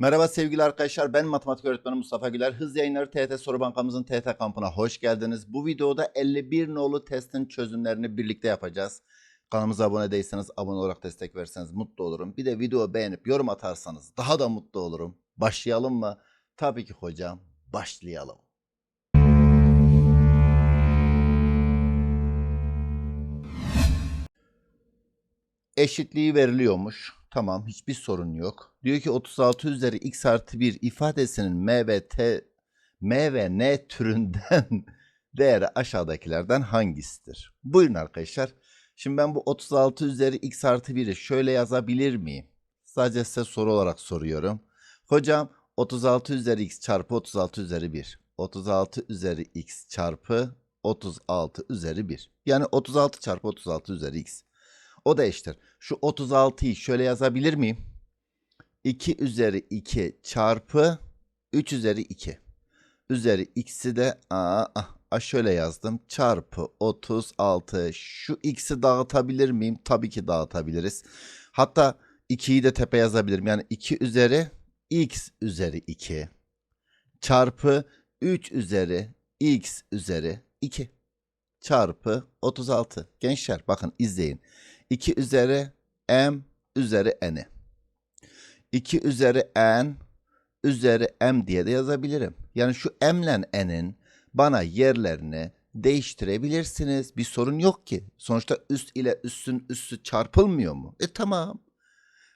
Merhaba sevgili arkadaşlar ben matematik öğretmeni Mustafa Güler. Hız yayınları TET Soru Bankamızın TET kampına hoş geldiniz. Bu videoda 51 nolu testin çözümlerini birlikte yapacağız. Kanalımıza abone değilseniz abone olarak destek verirseniz mutlu olurum. Bir de video beğenip yorum atarsanız daha da mutlu olurum. Başlayalım mı? Tabii ki hocam başlayalım. eşitliği veriliyormuş. Tamam hiçbir sorun yok. Diyor ki 36 üzeri x artı 1 ifadesinin m ve t m ve n türünden değeri aşağıdakilerden hangisidir? Buyurun arkadaşlar. Şimdi ben bu 36 üzeri x artı 1'i şöyle yazabilir miyim? Sadece size soru olarak soruyorum. Hocam 36 üzeri x çarpı 36 üzeri 1. 36 üzeri x çarpı 36 üzeri 1. Yani 36 çarpı 36 üzeri x. O da eşittir. Şu 36'yı şöyle yazabilir miyim? 2 üzeri 2 çarpı 3 üzeri 2. Üzeri x'i de aa, ah, şöyle yazdım. Çarpı 36. Şu x'i dağıtabilir miyim? Tabii ki dağıtabiliriz. Hatta 2'yi de tepe yazabilirim. Yani 2 üzeri x üzeri 2 çarpı 3 üzeri x üzeri 2 çarpı 36. Gençler bakın izleyin. 2 üzeri m üzeri n'i. 2 üzeri n üzeri m diye de yazabilirim. Yani şu m ile n'in bana yerlerini değiştirebilirsiniz. Bir sorun yok ki. Sonuçta üst ile üstün üstü çarpılmıyor mu? E tamam.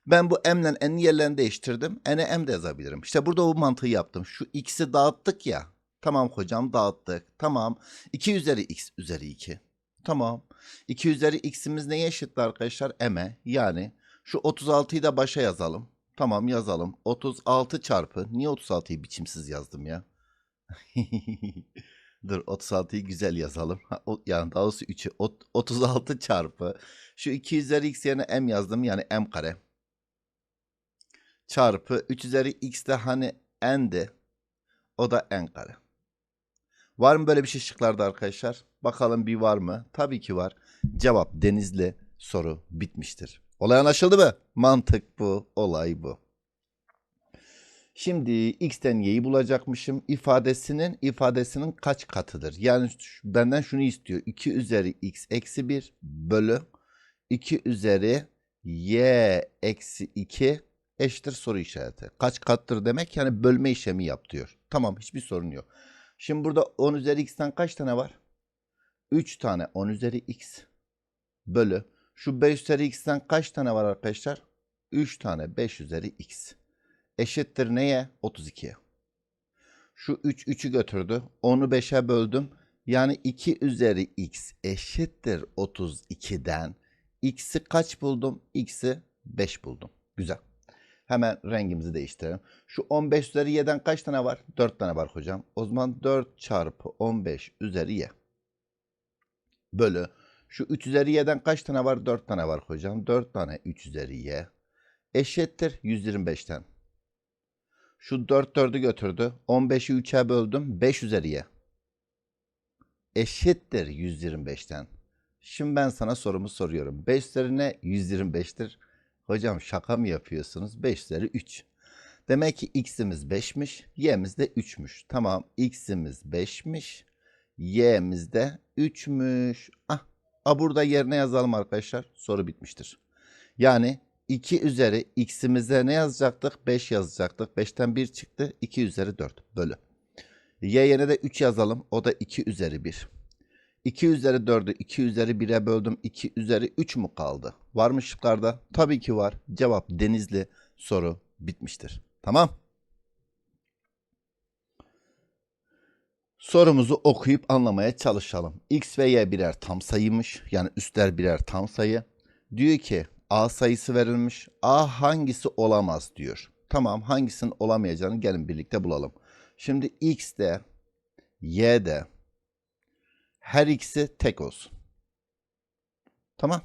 Ben bu m ile n'in yerlerini değiştirdim. n'e m de yazabilirim. İşte burada o mantığı yaptım. Şu x'i dağıttık ya. Tamam hocam dağıttık. Tamam. 2 üzeri x üzeri 2. Tamam. 2 üzeri x'imiz neye eşittir arkadaşlar? M'e. Yani şu 36'yı da başa yazalım. Tamam yazalım. 36 çarpı. Niye 36'yı biçimsiz yazdım ya? Dur 36'yı güzel yazalım. Yani daha doğrusu 3'ü. Ot- 36 çarpı. Şu 2 üzeri x yerine m yazdım. Yani m kare. Çarpı 3 üzeri x de hani n'di. O da n kare. Var mı böyle bir şey şıklarda arkadaşlar? Bakalım bir var mı? Tabii ki var. Cevap Denizli soru bitmiştir. Olay anlaşıldı mı? Mantık bu, olay bu. Şimdi x'ten y'yi bulacakmışım. İfadesinin ifadesinin kaç katıdır? Yani benden şunu istiyor. 2 üzeri x eksi 1 bölü 2 üzeri y eksi 2 eşittir soru işareti. Kaç kattır demek? Yani bölme işlemi yap diyor. Tamam hiçbir sorun yok. Şimdi burada 10 üzeri x'ten kaç tane var? 3 tane 10 üzeri x bölü. Şu 5 üzeri x'ten kaç tane var arkadaşlar? 3 tane 5 üzeri x. Eşittir neye? 32'ye. Şu 3 3'ü götürdü. 10'u 5'e böldüm. Yani 2 üzeri x eşittir 32'den. X'i kaç buldum? X'i 5 buldum. Güzel. Hemen rengimizi değiştirelim. Şu 15 üzeri y'den kaç tane var? 4 tane var hocam. O zaman 4 çarpı 15 üzeri y. Bölü. Şu 3 üzeri y'den kaç tane var? 4 tane var hocam. 4 tane 3 üzeri y. Eşittir 125'ten. Şu 4 4'ü götürdü. 15'i 3'e böldüm. 5 üzeri y. Eşittir 125'ten. Şimdi ben sana sorumu soruyorum. 5 üzeri ne? 125'tir. Hocam şaka mı yapıyorsunuz? 5 üzeri 3. Demek ki x'imiz 5'miş, y'miz de 3'müş. Tamam x'imiz 5'miş, y'miz de 3'müş. Ah, a burada yerine yazalım arkadaşlar. Soru bitmiştir. Yani 2 üzeri x'imize ne yazacaktık? 5 yazacaktık. 5'ten 1 çıktı. 2 üzeri 4 bölü. Y yerine de 3 yazalım. O da 2 üzeri 1. 2 üzeri 4'ü 2 üzeri 1'e böldüm. 2 üzeri 3 mu kaldı? Var mı şıklarda? Tabii ki var. Cevap Denizli soru bitmiştir. Tamam. Sorumuzu okuyup anlamaya çalışalım. X ve Y birer tam sayıymış. Yani üstler birer tam sayı. Diyor ki A sayısı verilmiş. A hangisi olamaz diyor. Tamam hangisinin olamayacağını gelin birlikte bulalım. Şimdi X de Y de her ikisi tek olsun. Tamam.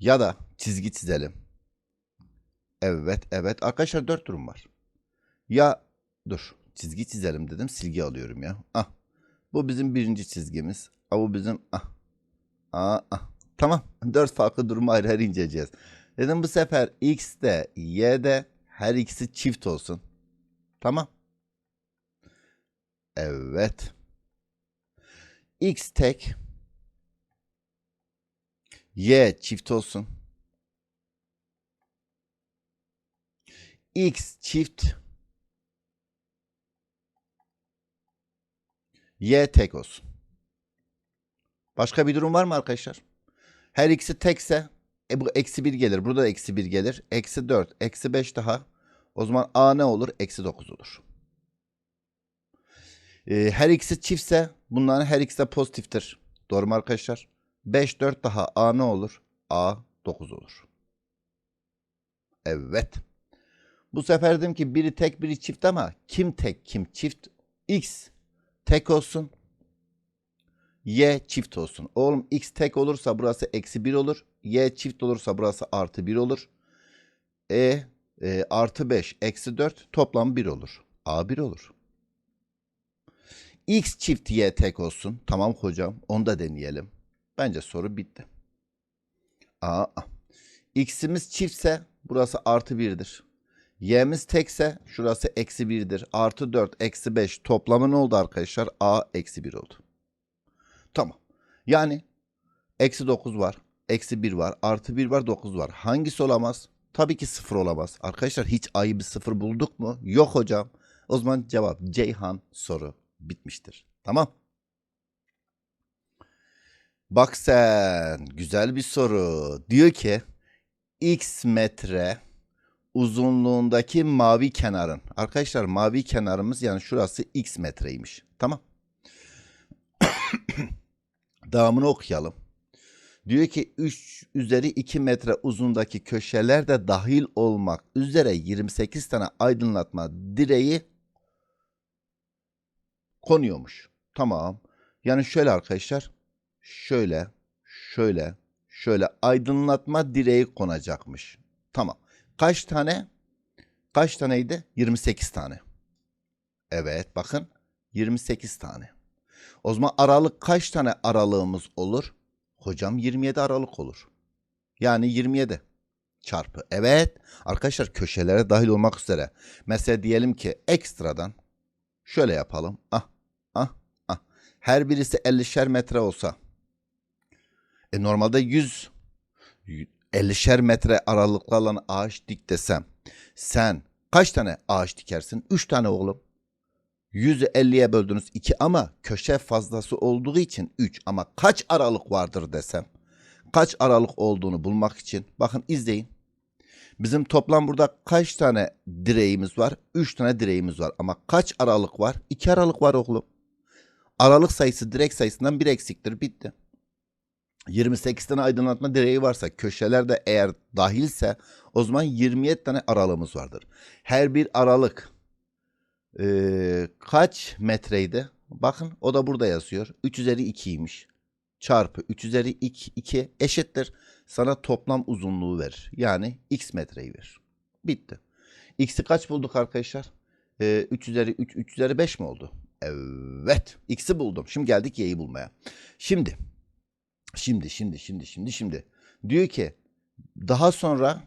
Ya da çizgi çizelim. Evet, evet. Arkadaşlar dört durum var. Ya dur çizgi çizelim dedim. Silgi alıyorum ya. Ah. Bu bizim birinci çizgimiz. Ah, bu bizim ah. Ah, ah. Tamam. Dört farklı durumu ayrı ayrı inceleyeceğiz. Dedim bu sefer X de Y de Her ikisi çift olsun. Tamam. Evet. X tek. Y çift olsun. X çift. Y tek olsun. Başka bir durum var mı arkadaşlar? Her ikisi tekse e bu eksi 1 gelir. Burada da eksi 1 gelir. Eksi 4. Eksi 5 daha. O zaman A ne olur? Eksi 9 olur. Ee, her ikisi çiftse bunların her ikisi de pozitiftir. Doğru mu arkadaşlar? 5 4 daha A ne olur? A 9 olur. Evet. Bu sefer dedim ki biri tek biri çift ama kim tek kim çift? X tek olsun. Y çift olsun. Oğlum x tek olursa burası eksi 1 olur. Y çift olursa burası artı 1 olur. E, e artı 5 eksi 4 toplam 1 olur. A 1 olur. X çift Y tek olsun. Tamam hocam onu da deneyelim. Bence soru bitti. A. X'imiz çiftse burası artı 1'dir. Y'miz tekse şurası eksi 1'dir. Artı 4 eksi 5 toplamı ne oldu arkadaşlar? A eksi 1 oldu. Tamam. Yani eksi 9 var. Eksi 1 var. Artı 1 var. 9 var. Hangisi olamaz? Tabii ki 0 olamaz. Arkadaşlar hiç A'yı bir 0 bulduk mu? Yok hocam. O zaman cevap Ceyhan soru bitmiştir. Tamam. Bak sen güzel bir soru. Diyor ki x metre uzunluğundaki mavi kenarın. Arkadaşlar mavi kenarımız yani şurası x metreymiş. Tamam. Devamını okuyalım. Diyor ki 3 üzeri 2 metre uzundaki köşeler de dahil olmak üzere 28 tane aydınlatma direği konuyormuş. Tamam. Yani şöyle arkadaşlar. Şöyle, şöyle, şöyle aydınlatma direği konacakmış. Tamam. Kaç tane? Kaç taneydi? 28 tane. Evet bakın 28 tane. O zaman aralık kaç tane aralığımız olur? Hocam 27 aralık olur. Yani 27 çarpı. Evet arkadaşlar köşelere dahil olmak üzere. Mesela diyelim ki ekstradan şöyle yapalım. Ah ah ah. Her birisi 50'şer metre olsa. E normalde 100 50'şer metre aralıklarla ağaç dik desem. Sen kaç tane ağaç dikersin? 3 tane oğlum. 100'ü 50'ye böldünüz 2 ama köşe fazlası olduğu için 3 ama kaç aralık vardır desem. Kaç aralık olduğunu bulmak için bakın izleyin. Bizim toplam burada kaç tane direğimiz var? 3 tane direğimiz var ama kaç aralık var? 2 aralık var oğlum. Aralık sayısı direk sayısından bir eksiktir bitti. 28 tane aydınlatma direği varsa köşeler de eğer dahilse o zaman 27 tane aralığımız vardır. Her bir aralık ee, kaç metreydi? Bakın o da burada yazıyor. 3 üzeri 2'ymiş. Çarpı 3 üzeri 2, 2 eşittir. Sana toplam uzunluğu verir. Yani x metreyi verir. Bitti. X'i kaç bulduk arkadaşlar? Ee, 3 üzeri 3, 3 üzeri 5 mi oldu? Evet. X'i buldum. Şimdi geldik y'yi bulmaya. Şimdi. Şimdi, şimdi, şimdi, şimdi, şimdi. Diyor ki daha sonra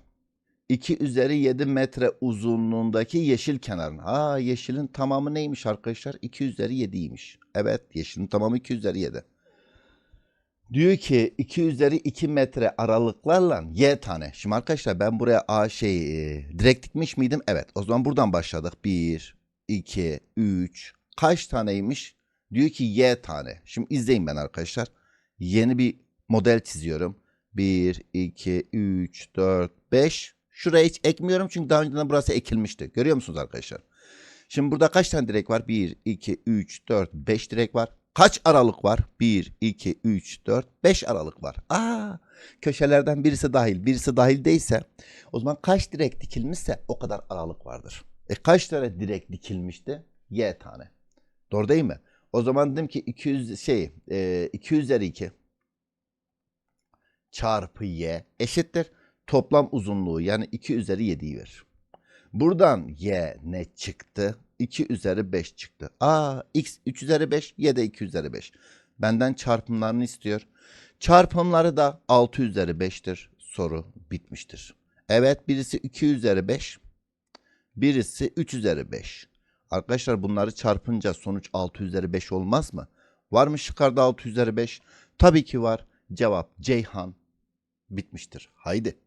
2 üzeri 7 metre uzunluğundaki yeşil kenarın. Ha yeşilin tamamı neymiş arkadaşlar? 2 üzeri 7'ymiş. Evet yeşilin tamamı 2 üzeri 7. Diyor ki 2 üzeri 2 metre aralıklarla y tane. Şimdi arkadaşlar ben buraya a şey direkt dikmiş miydim? Evet. O zaman buradan başladık. 1, 2, 3. Kaç taneymiş? Diyor ki y tane. Şimdi izleyin ben arkadaşlar. Yeni bir model çiziyorum. 1, 2, 3, 4, 5. Şuraya hiç ekmiyorum çünkü daha önceden burası ekilmişti. Görüyor musunuz arkadaşlar? Şimdi burada kaç tane direk var? 1, 2, 3, 4, 5 direk var. Kaç aralık var? 1, 2, 3, 4, 5 aralık var. Aa, köşelerden birisi dahil, birisi dahil değilse o zaman kaç direk dikilmişse o kadar aralık vardır. E kaç tane direk dikilmişti? Y tane. Doğru değil mi? O zaman dedim ki 200 şey e, 2 üzeri 2 çarpı y eşittir toplam uzunluğu yani 2 üzeri 7'yi verir. Buradan y ne çıktı? 2 üzeri 5 çıktı. Aa x 3 üzeri 5 y de 2 üzeri 5. Benden çarpımlarını istiyor. Çarpımları da 6 üzeri 5'tir. Soru bitmiştir. Evet birisi 2 üzeri 5. Birisi 3 üzeri 5. Arkadaşlar bunları çarpınca sonuç 6 üzeri 5 olmaz mı? Var mı şıklarda 6 üzeri 5? Tabii ki var. Cevap Ceyhan bitmiştir. Haydi.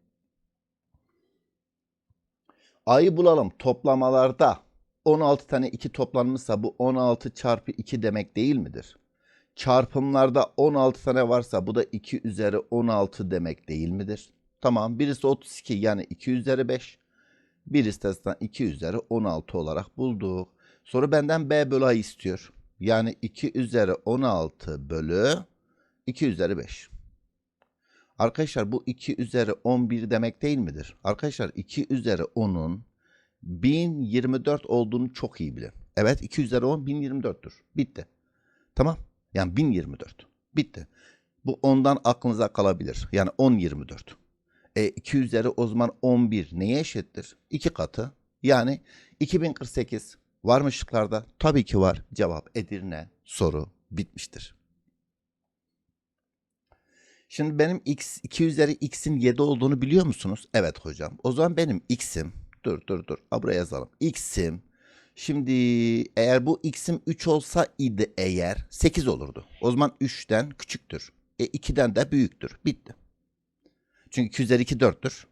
A'yı bulalım. Toplamalarda 16 tane 2 toplanmışsa bu 16 çarpı 2 demek değil midir? Çarpımlarda 16 tane varsa bu da 2 üzeri 16 demek değil midir? Tamam birisi 32 yani 2 üzeri 5. Birisi de zaten 2 üzeri 16 olarak bulduk. Soru benden B bölü A istiyor. Yani 2 üzeri 16 bölü 2 üzeri 5. Arkadaşlar bu 2 üzeri 11 demek değil midir? Arkadaşlar 2 üzeri 10'un 1024 olduğunu çok iyi bilin. Evet 2 üzeri 10 1024'tür. Bitti. Tamam. Yani 1024. Bitti. Bu ondan aklınıza kalabilir. Yani 1024. E 2 üzeri o zaman 11 neye eşittir? 2 katı. Yani 2048 var mı şıklarda? Tabii ki var. Cevap Edirne. Soru bitmiştir. Şimdi benim x 2 üzeri x'in 7 olduğunu biliyor musunuz? Evet hocam. O zaman benim x'im dur dur dur. Ha, buraya yazalım. x'im şimdi eğer bu x'im 3 olsa idi eğer 8 olurdu. O zaman 3'ten küçüktür. E 2'den de büyüktür. Bitti. Çünkü 2 üzeri 2 4'tür.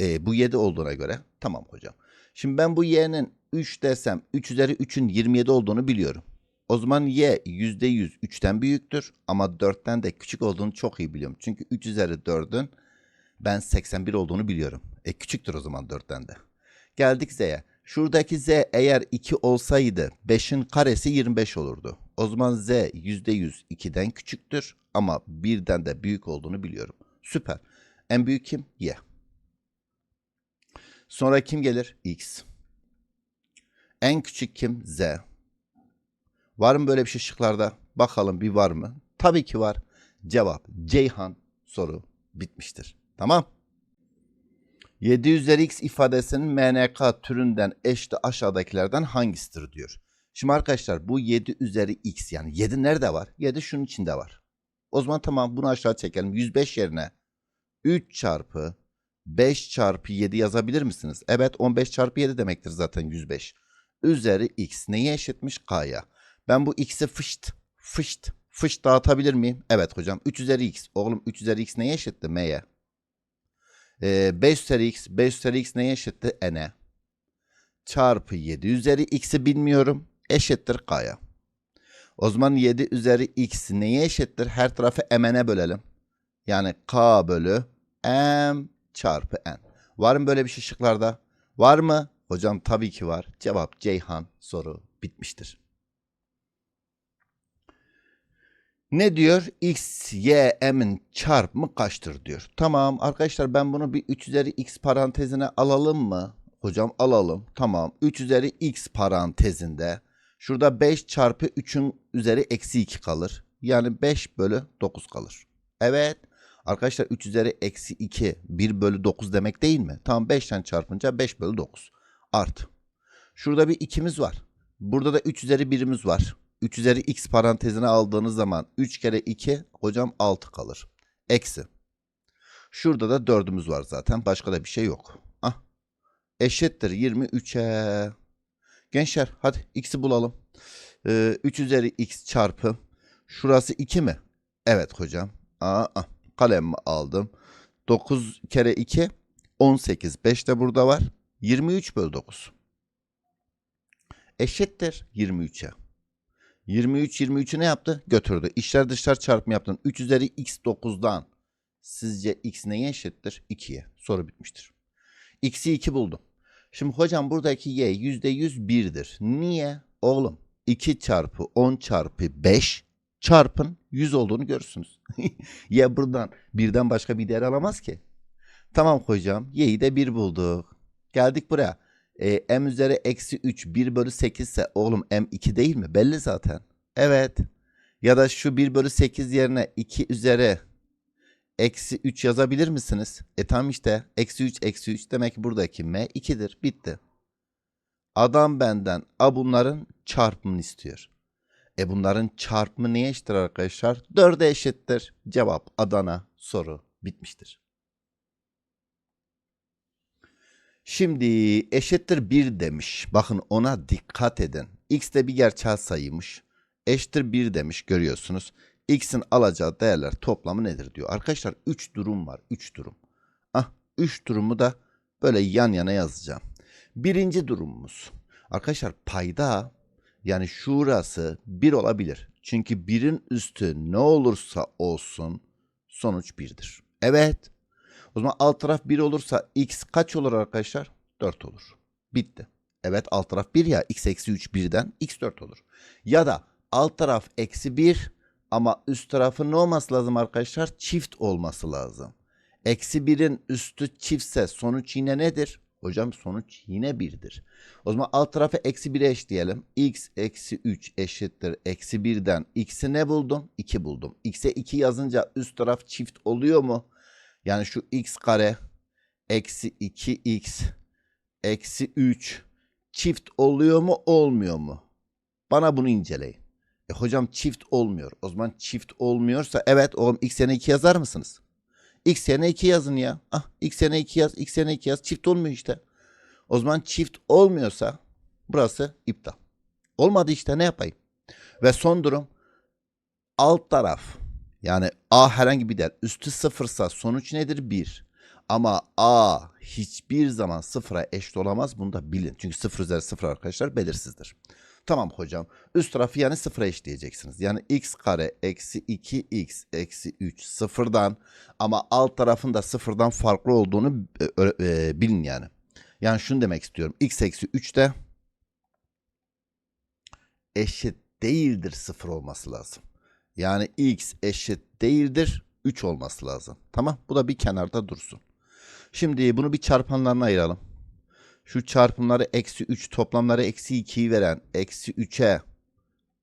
E, bu 7 olduğuna göre tamam hocam. Şimdi ben bu y'nin 3 desem 3 üzeri 3'ün 27 olduğunu biliyorum. O zaman y %100 3'ten büyüktür ama 4'ten de küçük olduğunu çok iyi biliyorum. Çünkü 3 üzeri 4'ün ben 81 olduğunu biliyorum. E küçüktür o zaman 4'ten de. Geldik z'ye. Şuradaki z eğer 2 olsaydı 5'in karesi 25 olurdu. O zaman z %100 2'den küçüktür ama 1'den de büyük olduğunu biliyorum. Süper. En büyük kim? Y. Sonra kim gelir? X. En küçük kim? Z. Var mı böyle bir şey şıklarda? Bakalım bir var mı? Tabii ki var. Cevap Ceyhan soru bitmiştir. Tamam. 7 üzeri x ifadesinin MNK türünden eşli aşağıdakilerden hangisidir diyor. Şimdi arkadaşlar bu 7 üzeri x yani 7 nerede var? 7 şunun içinde var. O zaman tamam bunu aşağı çekelim. 105 yerine 3 çarpı 5 çarpı 7 yazabilir misiniz? Evet 15 çarpı 7 demektir zaten 105. Üzeri x neye eşitmiş? K'ya. Ben bu x'i fışt fışt fışt dağıtabilir miyim? Evet hocam. 3 üzeri x. Oğlum 3 üzeri x neye eşitti? M'ye. Ee, 5 üzeri x. 5 üzeri x neye eşitti? N'e. Çarpı 7 üzeri x'i bilmiyorum. Eşittir k'ya. O zaman 7 üzeri x neye eşittir? Her tarafı m'e bölelim. Yani k bölü m çarpı n. Var mı böyle bir şey şıklarda? Var mı? Hocam tabii ki var. Cevap Ceyhan soru bitmiştir. Ne diyor? X, Y, M'in çarpımı kaçtır diyor. Tamam arkadaşlar ben bunu bir 3 üzeri X parantezine alalım mı? Hocam alalım. Tamam. 3 üzeri X parantezinde. Şurada 5 çarpı 3'ün üzeri eksi 2 kalır. Yani 5 bölü 9 kalır. Evet. Arkadaşlar 3 üzeri eksi 2 1 bölü 9 demek değil mi? Tamam 5'ten çarpınca 5 bölü 9. Artı. Şurada bir 2'miz var. Burada da 3 üzeri 1'imiz var. 3 üzeri x parantezine aldığınız zaman 3 kere 2 hocam 6 kalır. Eksi. Şurada da 4'ümüz var zaten. Başka da bir şey yok. Ah. Eşittir 23'e. Gençler hadi x'i bulalım. Ee, 3 üzeri x çarpı. Şurası 2 mi? Evet hocam. Aa, ah. Kalemimi aldım. 9 kere 2 18. 5 de burada var. 23 bölü 9. Eşittir 23'e. 23 23'ü ne yaptı? Götürdü. İşler dışlar çarpımı yaptın. 3 üzeri x 9'dan sizce x neye eşittir? 2'ye. Soru bitmiştir. X'i 2 buldum. Şimdi hocam buradaki y %100 1'dir. Niye? Oğlum 2 çarpı 10 çarpı 5 çarpın 100 olduğunu görürsünüz. y buradan birden başka bir değer alamaz ki. Tamam hocam y'yi de 1 bulduk. Geldik buraya. E, m üzeri eksi 3 1 bölü 8 ise oğlum m 2 değil mi? Belli zaten. Evet. Ya da şu 1 bölü 8 yerine 2 üzeri eksi 3 yazabilir misiniz? E tam işte eksi 3 eksi 3 demek ki buradaki m 2'dir. Bitti. Adam benden a bunların çarpımını istiyor. E bunların çarpımı neye eşittir arkadaşlar? 4'e eşittir. Cevap Adana soru bitmiştir. Şimdi eşittir 1 demiş. Bakın ona dikkat edin. X de bir gerçel sayıymış. Eşittir 1 demiş görüyorsunuz. X'in alacağı değerler toplamı nedir diyor. Arkadaşlar 3 durum var. 3 durum. Ah 3 durumu da böyle yan yana yazacağım. Birinci durumumuz. Arkadaşlar payda yani şurası 1 olabilir. Çünkü 1'in üstü ne olursa olsun sonuç 1'dir. Evet. O zaman alt taraf 1 olursa x kaç olur arkadaşlar? 4 olur. Bitti. Evet alt taraf 1 ya x eksi 3 birden x 4 olur. Ya da alt taraf eksi 1 ama üst tarafın ne olması lazım arkadaşlar? Çift olması lazım. Eksi 1'in üstü çiftse sonuç yine nedir? Hocam sonuç yine 1'dir. O zaman alt tarafı eksi 1'e eşleyelim. x eksi 3 eşittir. Eksi 1'den x'i ne buldum? 2 buldum. x'e 2 yazınca üst taraf çift oluyor mu? Yani şu x kare eksi 2x eksi 3 çift oluyor mu olmuyor mu? Bana bunu inceleyin. E hocam çift olmuyor. O zaman çift olmuyorsa evet oğlum x yerine 2 yazar mısınız? X yerine 2 yazın ya. Ah x yerine 2 yaz, x yerine 2 yaz. Çift olmuyor işte. O zaman çift olmuyorsa burası iptal. Olmadı işte ne yapayım? Ve son durum alt taraf yani A herhangi bir değer üstü sıfırsa sonuç nedir? 1. Ama A hiçbir zaman sıfıra eşit olamaz. Bunu da bilin. Çünkü sıfır üzeri sıfır arkadaşlar belirsizdir. Tamam hocam. Üst tarafı yani sıfıra eşitleyeceksiniz. Yani x kare eksi 2x eksi 3 sıfırdan ama alt tarafın da sıfırdan farklı olduğunu e, e, bilin yani. Yani şunu demek istiyorum. x eksi 3 de eşit değildir sıfır olması lazım. Yani x eşit değildir 3 olması lazım. Tamam bu da bir kenarda dursun. Şimdi bunu bir çarpanlarına ayıralım. Şu çarpımları eksi 3 toplamları eksi 2'yi veren eksi 3'e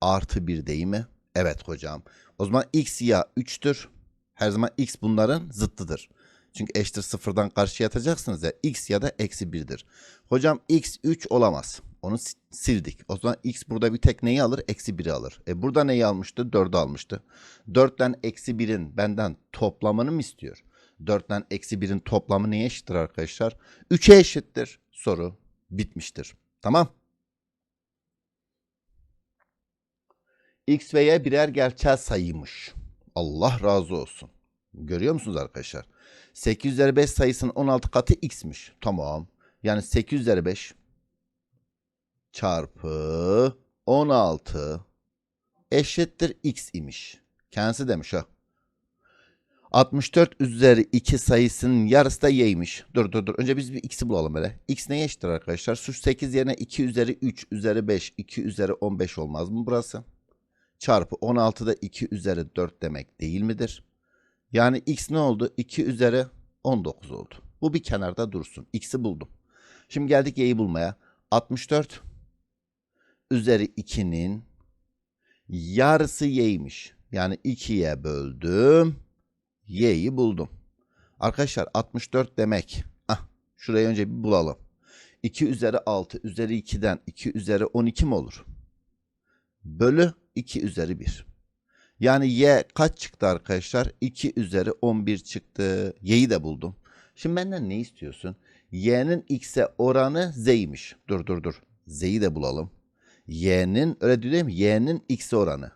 artı 1 değil mi? Evet hocam. O zaman x ya 3'tür. Her zaman x bunların zıttıdır. Çünkü eşittir sıfırdan karşıya atacaksınız ya x ya da eksi 1'dir. Hocam x 3 olamaz. Onu si- sildik. O zaman x burada bir tek neyi alır? Eksi 1'i alır. E burada neyi almıştı? 4'ü almıştı. 4'ten eksi 1'in benden toplamını mı istiyor? 4'ten eksi 1'in toplamı neye eşittir arkadaşlar? 3'e eşittir. Soru bitmiştir. Tamam. X ve Y birer gerçel sayıymış. Allah razı olsun. Görüyor musunuz arkadaşlar? 8 üzeri 5 sayısının 16 katı x'miş. Tamam. Yani 8 üzeri 5 çarpı 16 eşittir x imiş. Kendisi demiş ha. 64 üzeri 2 sayısının yarısı da y'ymiş. Dur dur dur. Önce biz bir x'i bulalım böyle. x neye eşittir arkadaşlar? Şu 8 yerine 2 üzeri 3 üzeri 5, 2 üzeri 15 olmaz mı burası? Çarpı 16 da 2 üzeri 4 demek değil midir? Yani x ne oldu? 2 üzeri 19 oldu. Bu bir kenarda dursun. X'i buldum. Şimdi geldik y'yi bulmaya. 64 üzeri 2'nin yarısı y'ymiş. Yani 2'ye böldüm. Y'yi buldum. Arkadaşlar 64 demek. Ah, şurayı önce bir bulalım. 2 üzeri 6 üzeri 2'den 2 üzeri 12 mi olur? Bölü 2 üzeri 1. Yani y kaç çıktı arkadaşlar? 2 üzeri 11 çıktı. Y'yi de buldum. Şimdi benden ne istiyorsun? Y'nin x'e oranı z'ymiş. Dur dur dur. Z'yi de bulalım. Y'nin öyle mi? Y'nin x'e oranı.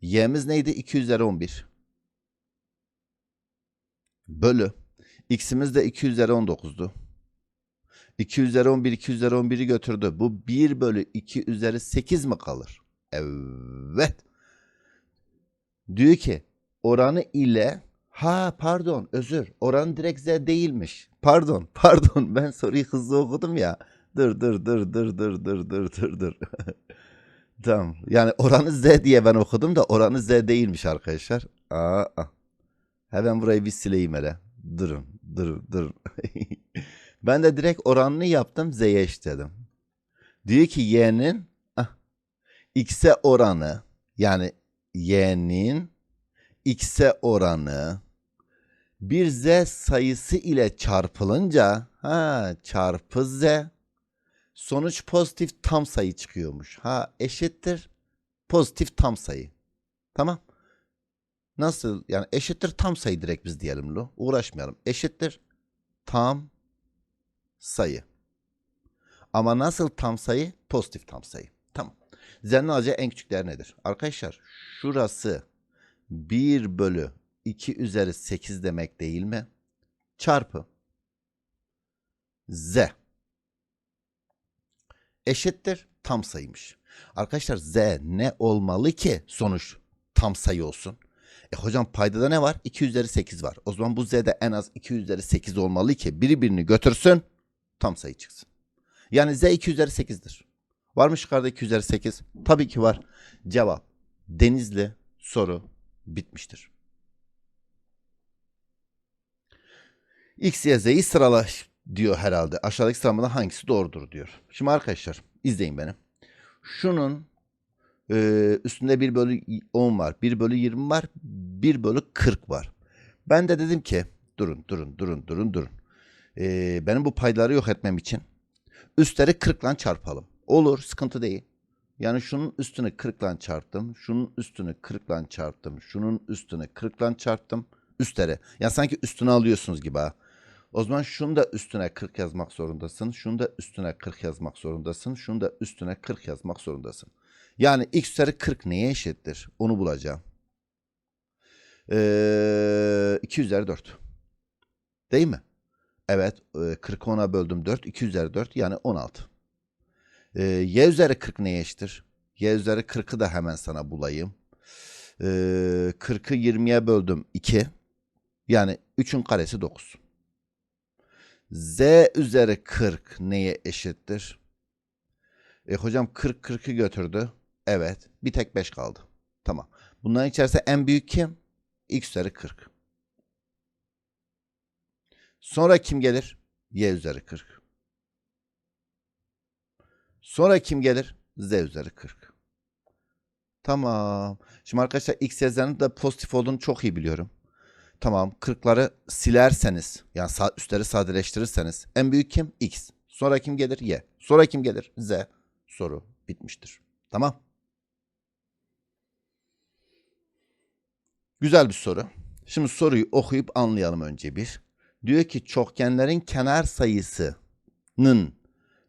Y'miz neydi? 2 üzeri 11. Bölü. X'imiz de 2 üzeri 19'du. 2 üzeri 11, 2 üzeri 11'i götürdü. Bu 1 bölü 2 üzeri 8 mi kalır? Evet. Diyor ki oranı ile ha pardon özür oranı direkt z değilmiş. Pardon pardon ben soruyu hızlı okudum ya. Dur dur dur dur dur dur dur dur dur. tamam yani oranı z diye ben okudum da oranı z değilmiş arkadaşlar. Aa. Hemen burayı bir sileyim hele. Durun dur dur. ben de direkt oranını yaptım z'ye eşitledim. Diyor ki y'nin ah, x'e oranı yani y'nin x'e oranı bir z sayısı ile çarpılınca ha çarpı z sonuç pozitif tam sayı çıkıyormuş. Ha eşittir pozitif tam sayı. Tamam. Nasıl yani eşittir tam sayı direkt biz diyelim lo. Uğraşmayalım. Eşittir tam sayı. Ama nasıl tam sayı? Pozitif tam sayı. Tamam. Z'nin alacağı en küçük değer nedir? Arkadaşlar şurası 1 bölü 2 üzeri 8 demek değil mi? Çarpı Z eşittir tam sayıymış. Arkadaşlar Z ne olmalı ki sonuç tam sayı olsun? E hocam paydada ne var? 2 üzeri 8 var. O zaman bu Z'de en az 2 üzeri 8 olmalı ki biri birini götürsün tam sayı çıksın. Yani Z 2 üzeri 8'dir. Var mı şıklarda 2 üzeri 8? Tabii ki var. Cevap Denizli soru bitmiştir. X, Y, Z'yi sırala diyor herhalde. Aşağıdaki sıramada hangisi doğrudur diyor. Şimdi arkadaşlar izleyin beni. Şunun e, üstünde 1 bölü 10 var. 1 bölü 20 var. 1 bölü 40 var. Ben de dedim ki durun durun durun durun durun. E, benim bu payları yok etmem için üstleri 40 ile çarpalım. Olur sıkıntı değil. Yani şunun üstünü 40 ile çarptım. Şunun üstünü 40 ile çarptım. Şunun üstünü 40 ile çarptım. Üstleri. Yani sanki üstünü alıyorsunuz gibi ha. O zaman şunu da üstüne 40 yazmak zorundasın. Şunu da üstüne 40 yazmak zorundasın. Şunu da üstüne 40 yazmak zorundasın. Yani x üzeri 40 neye eşittir? Onu bulacağım. Ee, 2 üzeri 4. Değil mi? Evet. e, 40'ı 10'a böldüm 4. 2 üzeri 4 yani 16. Ee, y üzeri 40 neye eşittir? Y üzeri 40'ı da hemen sana bulayım. Ee, 40'ı 20'ye böldüm 2. Yani 3'ün karesi 9. Z üzeri 40 neye eşittir? E hocam 40 40'ı götürdü. Evet. Bir tek 5 kaldı. Tamam. Bunların içerisinde en büyük kim? X üzeri 40. Sonra kim gelir? Y üzeri 40. Sonra kim gelir? Z üzeri 40. Tamam. Şimdi arkadaşlar X yazarının da pozitif olduğunu çok iyi biliyorum. Tamam 40'ları silerseniz yani üstleri sadeleştirirseniz en büyük kim? X. Sonra kim gelir? Y. Sonra kim gelir? Z. Soru bitmiştir. Tamam. Güzel bir soru. Şimdi soruyu okuyup anlayalım önce bir. Diyor ki çokgenlerin kenar sayısının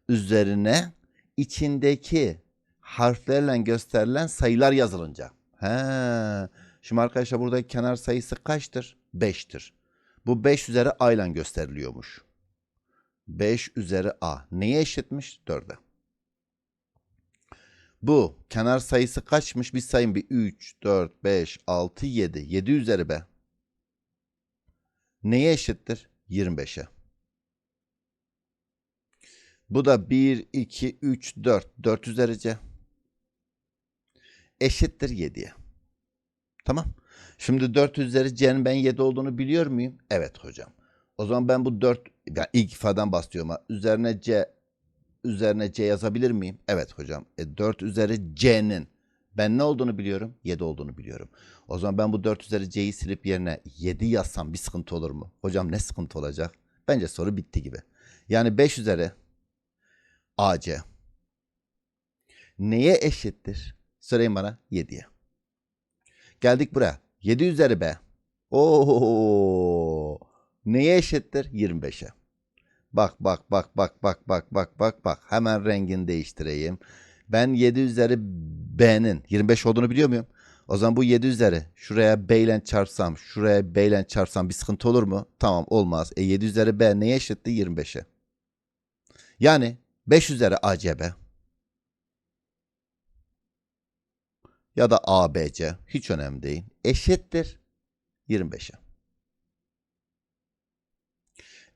üzerine içindeki harflerle gösterilen sayılar yazılınca. He. Şimdi arkadaşlar burada kenar sayısı kaçtır? 5'tir. Bu 5 üzeri a ile gösteriliyormuş. 5 üzeri a. Neye eşitmiş? 4'e. Bu kenar sayısı kaçmış? Bir sayın bir 3, 4, 5, 6, 7. 7 üzeri b. Neye eşittir? 25'e. Bu da 1, 2, 3, 4. 4 üzeri c. Eşittir 7'ye. Tamam. Şimdi 4 üzeri c'nin ben 7 olduğunu biliyor muyum? Evet hocam. O zaman ben bu 4 yani ilk ifadeden bahsediyorum. Üzerine c üzerine c yazabilir miyim? Evet hocam. E 4 üzeri c'nin ben ne olduğunu biliyorum? 7 olduğunu biliyorum. O zaman ben bu 4 üzeri c'yi silip yerine 7 yazsam bir sıkıntı olur mu? Hocam ne sıkıntı olacak? Bence soru bitti gibi. Yani 5 üzeri ac neye eşittir? Söyleyin bana 7'ye. Geldik buraya. 7 üzeri b. Oo. Neye eşittir? 25'e. Bak bak bak bak bak bak bak bak bak. Hemen rengini değiştireyim. Ben 7 üzeri b'nin 25 olduğunu biliyor muyum? O zaman bu 7 üzeri şuraya b ile çarpsam, şuraya b ile çarpsam bir sıkıntı olur mu? Tamam olmaz. E 7 üzeri b neye eşitti? 25'e. Yani 5 üzeri acb ya da ABC hiç önemli değil. Eşittir 25'e.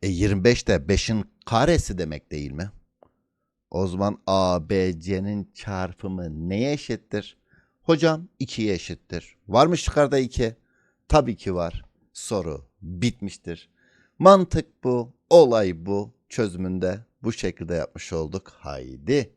E 25 de 5'in karesi demek değil mi? O zaman ABC'nin çarpımı neye eşittir? Hocam 2'ye eşittir. Var mı çıkarda 2? Tabii ki var. Soru bitmiştir. Mantık bu, olay bu. Çözümünde bu şekilde yapmış olduk. Haydi